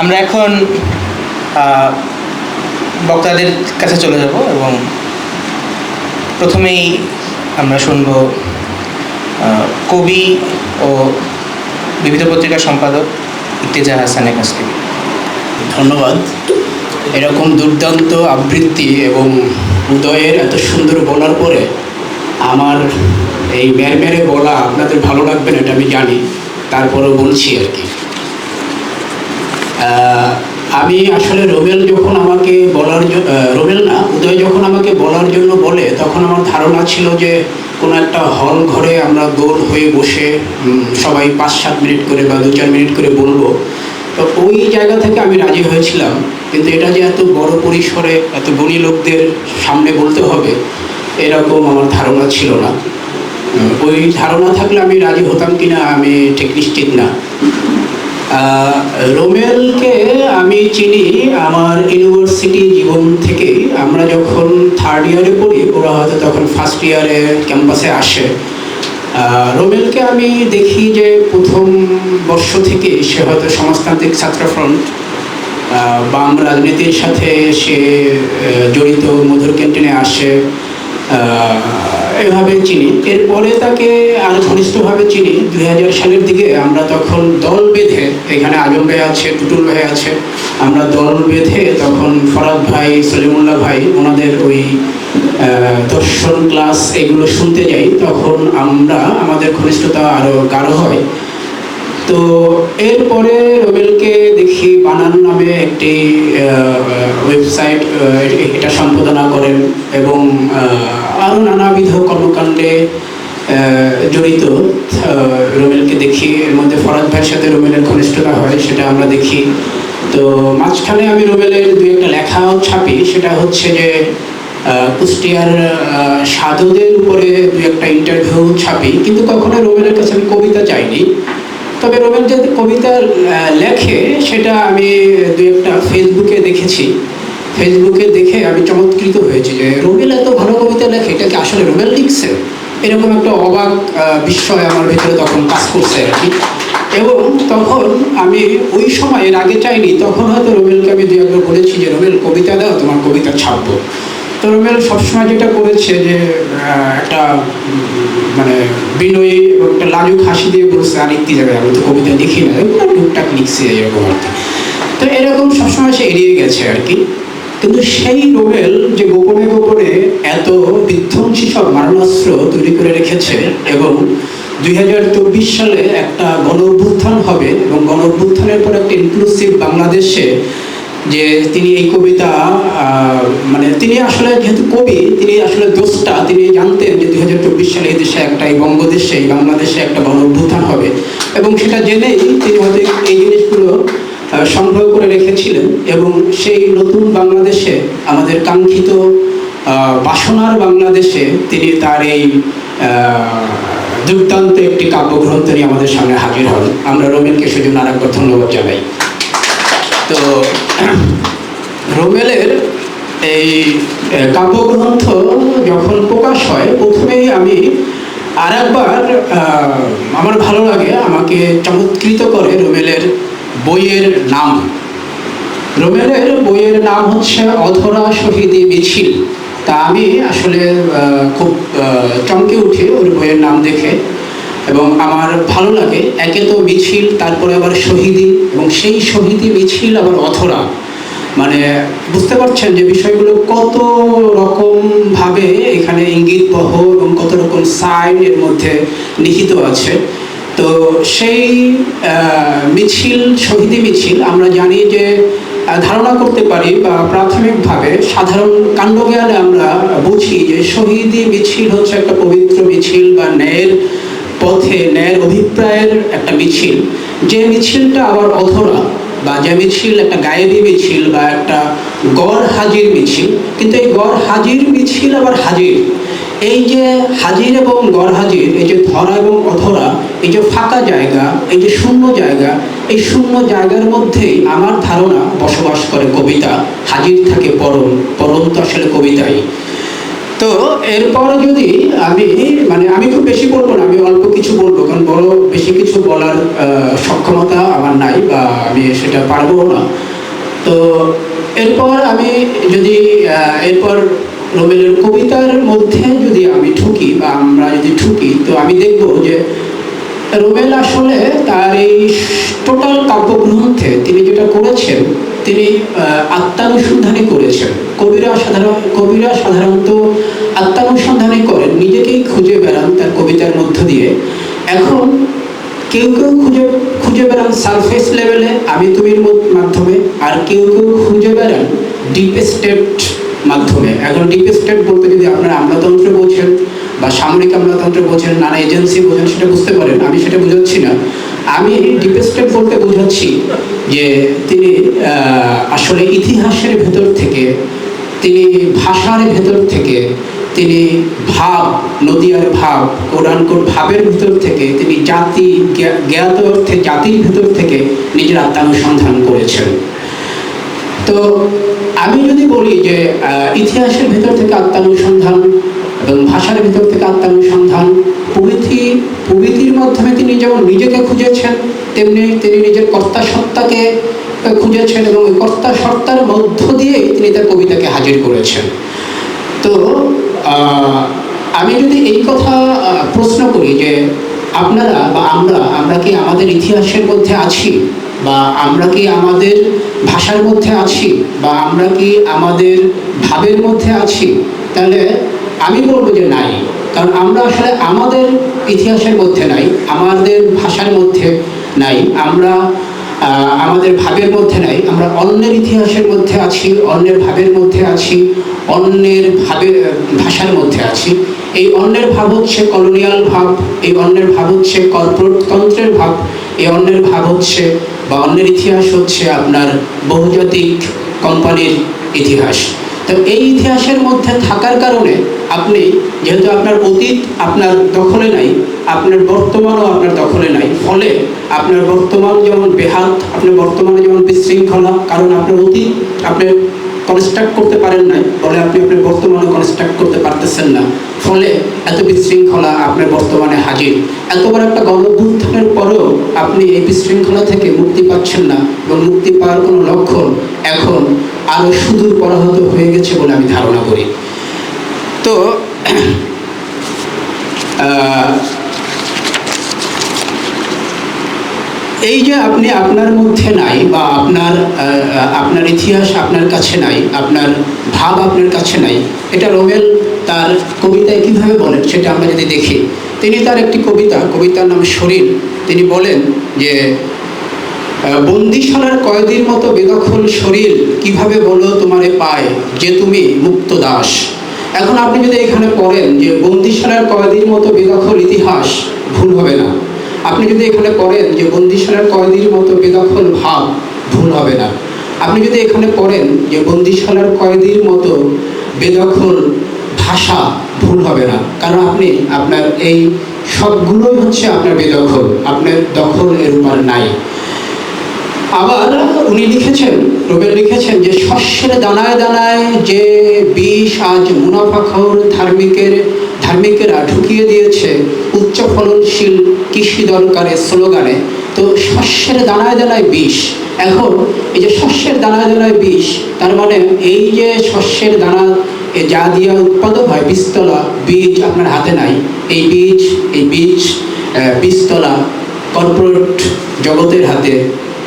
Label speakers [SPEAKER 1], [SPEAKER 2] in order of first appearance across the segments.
[SPEAKER 1] আমরা এখন বক্তাদের কাছে চলে যাব এবং প্রথমেই আমরা শুনব কবি ও বিবিধ পত্রিকার সম্পাদক ইর্তেজা হাসানের কাছ থেকে।
[SPEAKER 2] ধন্যবাদ। এরকম দুর্দান্ত আবৃত্তি এবং উদয়ের এত সুন্দর বলার পরে আমার এই মেরমেরে বলা আপনাদের ভালো লাগবে না এটা আমি জানি, তারপরেও বলছি আর কি। আমি আসলে রোবেল যখন আমাকে বলার রোবেল না, উদয় যখন আমাকে বলার জন্য বলে, তখন আমার ধারণা ছিল যে কোনো একটা হল ঘরে আমরা গোল হয়ে বসে সবাই পাঁচ সাত মিনিট করে বা দু চার মিনিট করে বলব। তো ওই জায়গা থেকে আমি রাজি হয়েছিলাম। কিন্তু এটা যে এত বড় পরিসরে এত গুণী লোকদের সামনে বলতে হবে, এরকম আমার ধারণা ছিল না। ওই ধারণা থাকলে আমি রাজি হতাম কিনা আমি ঠিক নিশ্চিত না। রোমেলকে আমি চিনি আমার ইউনিভার্সিটি জীবন থেকে। আমরা যখন থার্ড ইয়ারে পড়ি, ওরা হয়তো তখন ফার্স্ট ইয়ারে ক্যাম্পাসে আসে। রোমেলকে আমি দেখি যে প্রথম বর্ষ থেকে সে হয়তো সমাজতান্ত্রিক ছাত্র ফ্রন্ট বাম রাজনীতির সাথে সে জড়িত, মধুর ক্যান্টিনে আসে। এভাবে চিনি। এরপরে তাকে আরও ঘনিষ্ঠভাবে চিনি। দুই হাজার সালের দিকে আমরা তখন দল বেঁধে, এখানে আজম ভাই আছে, টুটুল ভাই আছে, আমরা দল বেঁধে তখন ফরাদ ভাই, সলিমুল্লাহ ভাই ওনাদের ওই দর্শন ক্লাস এগুলো শুনতে যাই। তখন আমরা, আমাদের ঘনিষ্ঠতা আরও গাঢ় হয়। তো এরপরে রোবেলকে দেখি বানান নামে একটি ওয়েবসাইট এটা সম্পাদনা করেন এবং আরও নানাবিধ কর্মকাণ্ডে জড়িত। রোমেলকে দেখি, এর মধ্যে ফরাদ ভাইয়ের সাথে রোমেলের ঘনিষ্ঠতা হয়, সেটা আমরা দেখি। তো মাঝখানে আমি রোমেলের দু একটা লেখাও ছাপি, সেটা হচ্ছে যে কুষ্টিয়ার সাধুদের উপরে দু একটা ইন্টারভিউ ছাপি, কিন্তু কখনো রোমেলের কাছে আমি কবিতা চাইনি। তবে রোমেল যে কবিতা লেখে, সেটা আমি দু একটা ফেসবুকে দেখেছি। ফেসবুকে দেখে আমি চমৎকৃত হয়েছি যে রোমেল এত ভালো কবিতা লেখে, এটা কি আসলে রোমেল লিখছে? এরকম একটা অবাক বিস্ময় আমার ভিতরে তখন কাজ করছে আর কি। এবং তখন আমি ওই সময়ের আগে চাইনি, তখন হয়তো রোমেলকে আমি দু একবার বলেছি যে রোমেল কবিতা দাও, তোমার কবিতা ছাপবো। তো রোমেল সবসময় যেটা করেছে যে একটা মানে বিনয়ী এবং একটা লাজুক হাসি দিয়ে বলছে, আর একটি জায়গায় আমি তো কবিতা লিখি না টুকটাক লিখছি এরকম আর কি তো এরকম সবসময় সে এড়িয়ে গেছে আর কি। কিন্তু সেই নোবেল যে গোপনে গোপনে এত বিধ্বংসী সব মারণাস্ত্র তৈরি করে রেখেছে এবং দুই হাজার চব্বিশ সালে একটা গণ অভ্যুত্থান হবে এবং গণ অভ্যুত্থানের পর একটা ইনক্লুসিভ বাংলাদেশে যে তিনি এই কবিতা মানে তিনি আসলে যেহেতু কবি, তিনি আসলে দোষটা, তিনি জানতেন যে দুই হাজার চব্বিশ সালে এই দেশে একটা, এই বঙ্গদেশে, এই বাংলাদেশে একটা গণ অভ্যুত্থান হবে এবং সেটা জেনেই তিনি হয়তো এই জিনিসগুলো সংগ্রহ করে রেখেছিলেন এবং সেই নতুন বাংলাদেশে, আমাদের কাঙ্ক্ষিত বাসনার বাংলাদেশে তিনি তার এই দুর্দান্ত একটি কাব্যগ্রন্থ নিয়ে আমাদের সামনে হাজির হন। আমরা রোমেনকে সেজন্য আর একবার ধন্যবাদ জানাই। তো, রোমেলের এই কাব্যগ্রন্থ যখন প্রকাশ হয়, প্রথমেই আমি আর একবার আমার ভালো লাগে আমাকে চমৎকৃত করে রোমেলের বইয়ের নাম। রোমেলের বইয়ের নাম হচ্ছে অধরা শহীদি মিছিল। তা আমি আসলে খুব চমকে উঠি ওর বইয়ের নাম দেখে এবং আমার ভালো লাগে। একে তো মিছিল, তারপরে আবার শহীদি এবং সেই শহীদি মিছিল আবার অধরা। মানে বুঝতে পারছেন যে বিষয়গুলো কত রকম ভাবে এখানে ইঙ্গিত বহ এবং কত রকম সাইন এর মধ্যে নিহিত আছে। সেই মিছিল, শহীদি মিছিল, আমরা জানি যে ধারণা করতে পারি বা প্রাথমিকভাবে সাধারণ কাণ্ডজ্ঞানে আমরা বুঝি যে শহীদি মিছিল হচ্ছে একটা পবিত্র মিছিল বা ন্যায়ের পথে, ন্যায়ের অভিপ্রায়ের একটা মিছিল। যে মিছিলটা আবার অধরা বা যে মিছিল একটা গায়েবী মিছিল বা একটা গড় হাজির মিছিল, কিন্তু এই গড় হাজির মিছিল আবার হাজির। এই যে হাজির এবং গড় হাজির, এই যে ধরা এবং অধরা, এই যে ফাঁকা জায়গা, এই যে শূন্য জায়গা, এই শূন্য জায়গার মধ্যেই আমার ধারণা বসবাস করে কবিতা। হাজির থাকে পরম পরম তো আসলে কবিতাই। তো এরপর যদি আমি মানে আমি খুব বেশি বলব না, আমি অল্প কিছু বলব, কারণ বড় বেশি কিছু বলার সক্ষমতা আমার নাই বা আমি সেটা পারব না। তো এরপর আমি যদি এরপর রোবেলের কবিতার মধ্যে যদি আমি ঠুকি বা আমরা যদি ঠুকি তো আমি দেখব যে রোবেল আসলে তার এই টোটাল কাব্যগ্রন্থে তিনি যেটা করেছেন, তিনি আত্মানুসন্ধানই করেছেন। কবিরা সাধারণ, কবিরা সাধারণত আত্মানুসন্ধানই করেন, নিজেকেই খুঁজে বেড়ান তার কবিতার মধ্য দিয়ে। এখন কেউ কেউ খুঁজে খুঁজে বেড়ান সারফেস লেভেলে আমি তুমির মাধ্যমে, আর কেউ কেউ খুঁজে বেড়ান ডিপ স্টেট মাধ্যমে। এখন ডিপ স্টেট বলতে যদি আপনারা আমলাতন্ত্র বোঝেন বা সামরিক আমলাতন্ত্র বোঝেন, নানা এজেন্সি বোঝেন, সেটা বুঝতে পারেন। আমি সেটা বোঝাচ্ছি না। আমি ডিপ স্টেট বলতে বোঝাচ্ছি যে তিনি আসলে ইতিহাসের ভেতর থেকে, তিনি ভাষার ভেতর থেকে, তিনি ভাব, নদিয়ার ভাব কোরআন কোর ভাবের ভিতর থেকে, তিনি জাতি জ্ঞাত অর্থে জাতির ভিতর থেকে নিজের আত্মানুসন্ধান করেছেন। তো আমি যদি বলি যে ইতিহাসের ভিতর থেকে আত্মানুসন্ধান এবং ভাষার ভিতর থেকে আত্মানুসন্ধান প্রভৃতি, প্রভৃতির মাধ্যমে তিনি যেমন নিজেকে খুঁজেছেন, তেমনি তিনি নিজের কর্তা সত্তাকে খুঁজেছেন এবং ওই কর্তা সত্তার মধ্য দিয়েই তিনি তার কবিতাকে হাজির করেছেন। তো আমি যদি এই কথা প্রশ্ন করি যে, আপনারা বা আমরা আমরা কি আমাদের ইতিহাসের মধ্যে আছি? বা আমরা কি আমাদের ভাষার মধ্যে আছি বা আমরা কি আমাদের ভাবের মধ্যে আছি, তাহলে আমি বলব যে নাই। কারণ আমরা আসলে আমাদের ইতিহাসের মধ্যে নাই, আমাদের ভাষার মধ্যে নাই, আমরা আমাদের ভাবের মধ্যে নাই, আমরা অন্যের ইতিহাসের মধ্যে আছি, অন্যের ভাবের মধ্যে আছি, অন্যের ভাবে, ভাষার মধ্যে আছি। এই অন্যের ভাব হচ্ছে কলোনিয়াল ভাব, এই অন্যের ভাব হচ্ছে কর্পোরেটতন্ত্রের ভাব, এই অন্যের ভাব হচ্ছে বা অন্যের ইতিহাস হচ্ছে আপনার বহুজাতিক কোম্পানির ইতিহাস। তো এই ইতিহাসের মধ্যে থাকার কারণে আপনি, যেহেতু আপনার অতীত আপনার দখলে নাই, আপনার বর্তমানও আপনার দখলে নাই, ফলে আপনার বর্তমান যেমন বেহাত আপনার বর্তমানে যেমন বিশৃঙ্খলা, কারণ আপনার অতীত আপনি কনস্ট্রাক্ট করতে পারেন নাই, ফলে আপনি আপনার বর্তমানে কনস্ট্রাক্ট করতে পারতেছেন না। ফলে এত বিশৃঙ্খলা আপনার বর্তমানে হাজির। এত বড় একটা গণভ্যুত্থানের পরেও আপনি এই বিশৃঙ্খলা থেকে মুক্তি পাচ্ছেন না এবং মুক্তি পাওয়ার কোনো লক্ষণ এখন আরও সুদূর পরাহত হয়ে গেছে বলে আমি ধারণা করি। তো এই যে আপনি আপনার মধ্যে নাই বা আপনার আপনার ইতিহাস আপনার কাছে নাই, আপনার ভাব আপনার কাছে নাই, এটা রোমেল তার কবিতায় কীভাবে বলেন সেটা আমরা যদি দেখি। তিনি তার একটি কবিতা, কবিতার নাম শরীর। তিনি বলেন যে বন্দিশালার কয়েদির মতো বেদখল শরীর কীভাবে বলো তোমারে পায় যে তুমি মুক্ত দাস? এখন আপনি যদি এখানে পড়েন যে বন্দিশালার কয়েদির মতো বেদখল ইতিহাস, ভুল হবে না। আপনি যদি এখানে পড়েন যে বন্দিশালার কয়েদির মতো বেদখল ভাব, ভুল হবে না। আপনি যদি এখানে পড়েন যে বন্দিশালার কয়েদির মতো বেদখল ভাষা, ভুল হবে না। কারণ আপনি আপনার এই সবগুলোই হচ্ছে আপনার বেদখল, আপনার দখল এর উপর নাই। আবার উনি লিখেছেন, রোবেল লিখেছেন যে শস্যের দানায় দানায় যে বিষ আজ মুনাফাখর ধার্মিকের, ধার্মিকেরা ঢুকিয়ে দিয়েছে উচ্চ ফলনশীল কৃষি দরকারের স্লোগানে, তো শস্যের দানায় দানায় বিষ। এখন এই যে শস্যের দানায় দানায় বিষ, তার মানে এই যে শস্যের দানা যা দিয়ে উৎপাদন হয় বীজতলা বীজ আপনার হাতে নাই। এই বীজ এই বীজ বীজতলা কর্পোরেট জগতের হাতে,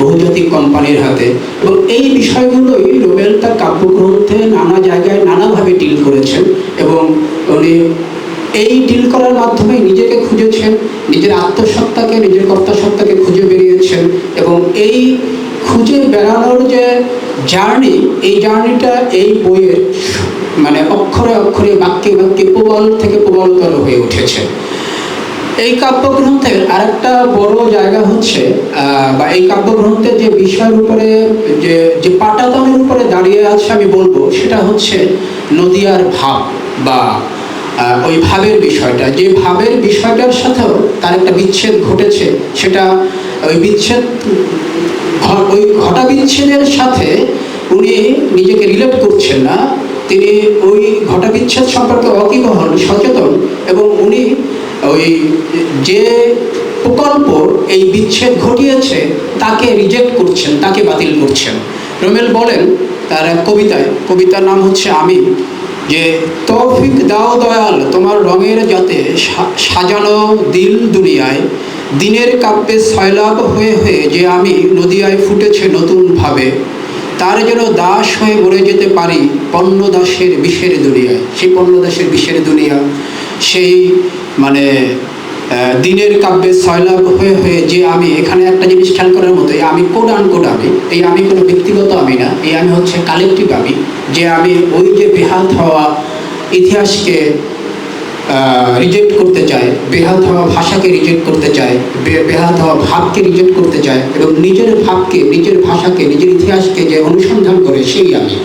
[SPEAKER 2] বহুজাতিক কোম্পানির হাতে। এবং এই বিষয়গুলোই রোবেল তার কাব্যগ্রন্থে নানা জায়গায় নানাভাবে ডিল করেছেন এবং উনি এই ডিল করার মাধ্যমে নিজেকে খুঁজেছেন, নিজের আত্মসত্তাকে, নিজের কর্তাসত্তাকে খুঁজে বেরিয়েছেন এবং এই খুঁজে বেড়ানোর যে জার্নি এই জার্নিটা এই বইয়ের মানে অক্ষরে অক্ষরে বাক্যে বাক্যে প্রবল থেকে প্রবলতর হয়ে উঠেছে। এই কাব্যগ্রন্থের আরেকটা বড় জায়গা হচ্ছে বা এই কাব্যগ্রন্থের যে বিষয়ের উপরে, যে যে পাটাতনের উপরে দাঁড়িয়ে আছে আমি বলব, সেটা হচ্ছে নদিয়ার ভাব বা ওই ভাবের বিষয়টা। যে ভাবের বিষয়টার সাথেও তার একটা বিচ্ছেদ ঘটেছে, সেটা ওই বিচ্ছেদ ওই ঘটা বিচ্ছেদের সাথে উনি নিজেকে রিলেট করছেন না। তিনি ওই ঘটাবিচ্ছেদ সম্পর্কে অকিবহল সচেতন, এবং উনি ওই যে প্রকল্প এই বিচ্ছেদ ঘটিয়েছে, তাকে রিজেক্ট করছেন, তাকে বাতিল করছেন। রোমেল বলেন তার এক কবিতায়, কবিতার নাম হচ্ছে আমি যে, তৌফিক দাও দয়াল, তোমার রঙের যাতে সাজানো দিল দুনিয়ায়। দিনের কাব্যে সয়লাভ হয়ে হয়ে যে আমি নদিয়ায় ফুটেছে নতুনভাবে তার যেন দাস হয়ে মরে যেতে পারি পণ্য দাসের বিষের দুনিয়ায়। সেই পণ্য দাসের বিষের দুনিয়া, সেই মানে দিনের কাব্যে সয়লাভ হয়ে হয়ে যে আমি এখানে একটা জিনিস খেয়াল করার মতো আমি কোড আন কোড আমি, এই আমি কোনো ব্যক্তিগত আমি না, এই আমি হচ্ছে কালেকটিভ আমি, যে আমি ওই যে বেহাত হওয়া ইতিহাসকে রিজেক্ট করতে চায়, বেহাল হওয়া ভাষাকে রিজেক্ট করতে চায়, বে- বেহাত হওয়া ভাবকে রিজেক্ট করতে চায় এবং নিজের ভাবকে, নিজের ভাষাকে, নিজের ইতিহাসকে যে অনুসন্ধান করে সেই আমি।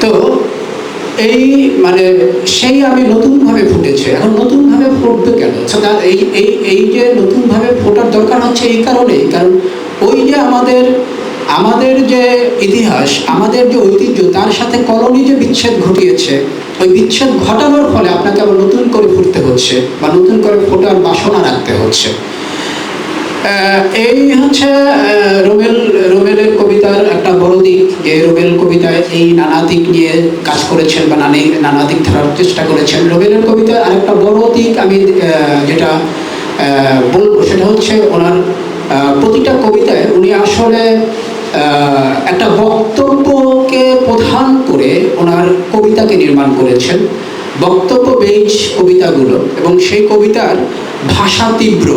[SPEAKER 2] তো এই মানে সেই আমি নতুনভাবে ফুটেছে। এখন নতুনভাবে ফুটবে কেন? এই এই এই যে নতুনভাবে ফোটার দরকার হচ্ছে এই কারণেই। কারণ ওই যে আমাদের আমাদের যে ইতিহাস আমাদের যে ঐতিহ্য তার সাথে কলোনি যে বিচ্ছেদ ঘটিয়েছে ওই বিচ্ছেদ ঘটানোর ফলে আপনাকে আবার নতুন করে ফুটতে হচ্ছে বা নতুন করে ফোটার বাসনা রাখতে হচ্ছে। এই হচ্ছে আহ, রোমেল রোমেলের কবিতার একটা বড় দিক যে রোমেল কবিতায় এই নানা দিক নিয়ে কাজ করেছেন বা নানি নানা দিক ধরার চেষ্টা করেছেন। রোমেলের কবিতার আরেকটা বড় দিক আমি যেটা বলব সেটা হচ্ছে ওনার প্রতিটা কবিতায় উনি আসলে একটা বক্তব্যকে প্রধান করে ওনার কবিতাকে নির্মাণ করেছেন। বক্তব্য বেজ কবিতাগুলো এবং সেই কবিতার ভাষা তীব্র,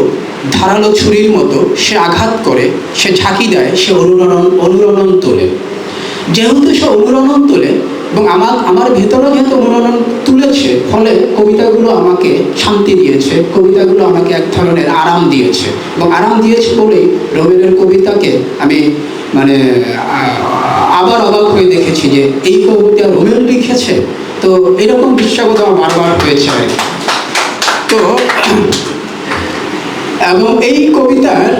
[SPEAKER 2] ধারালো ছুরির মতো সে আঘাত করে, সে ঝাঁকি দেয়, সে অনুরণন অনুরণন তোলে। যেহেতু সে অনুরণন তোলে এবং আমার আমার ভেতরেও যেহেতু অনুরণন তুলেছে, ফলে কবিতাগুলো আমাকে শান্তি দিয়েছে, কবিতাগুলো আমাকে এক ধরনের আরাম দিয়েছে। এবং আরাম দিয়েছে বলেই রবীন্দ্রের কবিতাকে আমি মানে আবার অবাক হয়ে দেখেছি যে এই কবিতা রবীন্দ্র লিখেছে? তো এরকম বিশ্বাগত আমার বারবার হয়েছে। তো, এবং এই কবিতার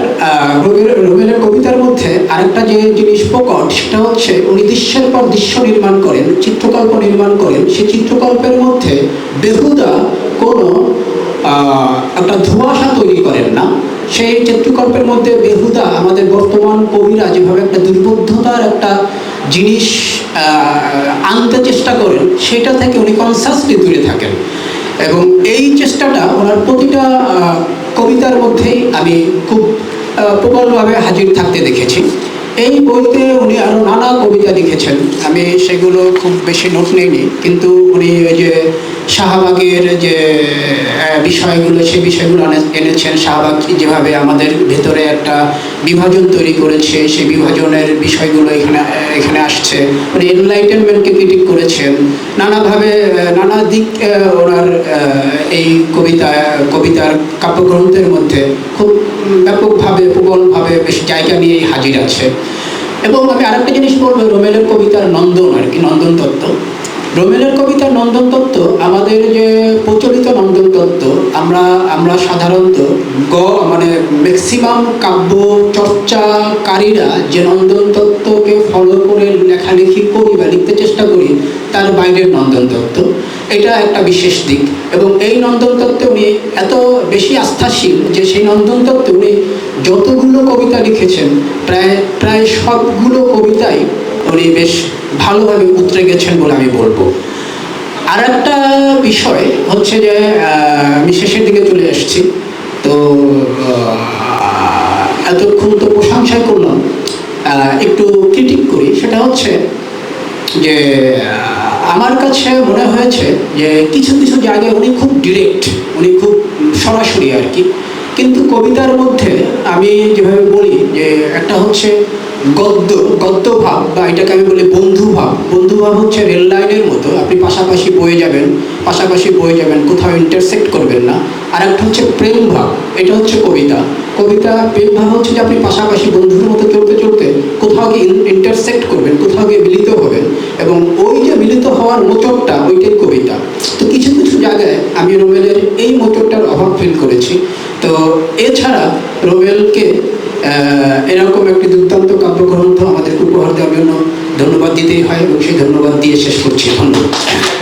[SPEAKER 2] রবীন্দ্রের কবিতার মধ্যে আরেকটা যে জিনিস প্রকট, সেটা হচ্ছে উনি দৃশ্যের পর দৃশ্য নির্মাণ করেন, চিত্রকল্প নির্মাণ করেন। সেই চিত্রকল্পের মধ্যে বেহুদা কোনো একটা ধোঁয়াশা তৈরি করেন না। সেই চিত্রকল্পের মধ্যে বেহুদা আমাদের বর্তমান কবিরা যেভাবে একটা দুর্বোধ্যতার একটা জিনিস আনতে চেষ্টা করেন, সেটা থেকে উনি কনসাসলি দূরে থাকেন। এবং এই চেষ্টাটা ওনার প্রতিটা কবিতার মধ্যেই আমি খুব প্রবলভাবে হাজির থাকতে দেখেছি। এই বইতে উনি আরও নানা কবিতা লিখেছেন। আমি সেগুলো খুব বেশি নোট নেইনি, কিন্তু উনি ওই যে শাহবাগের যে বিষয়গুলো, সে বিষয়গুলো এনেছেন। শাহবাগ যেভাবে আমাদের ভেতরে একটা বিভাজন তৈরি করেছে সেই বিভাজনের বিষয়গুলো এখানে এখানে আসছে। উনি এনলাইটেনমেন্টকে ক্রিটিক করেছেন। নানাভাবে নানা দিক ওনার এই কবিতা, কবিতার কাব্যগ্রন্থের মধ্যে খুব ব্যাপকভাবে, প্রবলভাবে বেশ জায়গা নিয়েই হাজির আছে। এবং আমি আরেকটা জিনিস বলব, রোমেলের কবিতার নন্দন আর কি, নন্দন তত্ত্ব রোমেলের কবিতা নন্দন তত্ত্ব, আমাদের যে প্রচলিত নন্দন তত্ত্ব, আমরা আমরা সাধারণত গ মানে ম্যাক্সিমাম কাব্য চর্চাকারীরা যে নন্দন তত্ত্বকে ফলো করে লেখালেখি করি বা লিখতে চেষ্টা করি, তার বাইরের নন্দন তত্ত্ব। এটা একটা বিশেষ দিক। এবং এই নন্দন তত্ত্বে উনি এত বেশি আস্থাশীল যে সেই নন্দন তত্ত্বে উনি যতগুলো কবিতা লিখেছেন, প্রায় প্রায় সবগুলো কবিতাই উনি বেশ ভালোভাবে উতরে গেছেন বলে আমি বলব। আর একটা বিষয় হচ্ছে যে আমি শেষের দিকে চলে এসেছি তো এতক্ষণ তো প্রশংসাই করলাম। একটু ক্রিটিক করি। সেটা হচ্ছে যে আমার কাছে মনে হয়েছে যে, কিছু কিছু জায়গায় উনি খুব ডিরেক্ট উনি খুব সরাসরি আর কি। কিন্তু কবিতার মধ্যে আমি যেভাবে বলি যে একটা হচ্ছে গদ্য গদ্য ভাব বা এটাকে আমি বলি বন্ধু ভাব বন্ধু ভাব হচ্ছে রেল লাইনের মতো, আপনি পাশাপাশি বয়ে যাবেন, পাশাপাশি বয়ে যাবেন, কোথাও ইন্টারসেক্ট করবেন না। আর একটা হচ্ছে প্রেম ভাব এটা হচ্ছে কবিতা। কবিতা প্রেম ভাব হচ্ছে যে আপনি পাশাপাশি বন্ধুর মতো চলতে চলতে কোথাও গিয়ে ইন্টারসেক্ট করবেন, কোথাও গিয়ে মিলিত হবেন। এবং ওই যে মিলিত হওয়ার মোচকটা ওইটাই কবিতা। তো কিছু কিছু জায়গায় আমি রোবেলের এই মতোটার অভাব ফিল করেছি। তো এছাড়া রোবেলকে এরকম একটি দুর্দান্ত কাব্যগ্রন্থ আমাদের উপহার দেওয়ার জন্য ধন্যবাদ দিতেই হয় এবং সেই ধন্যবাদ দিয়ে শেষ করছি। ধন্যবাদ।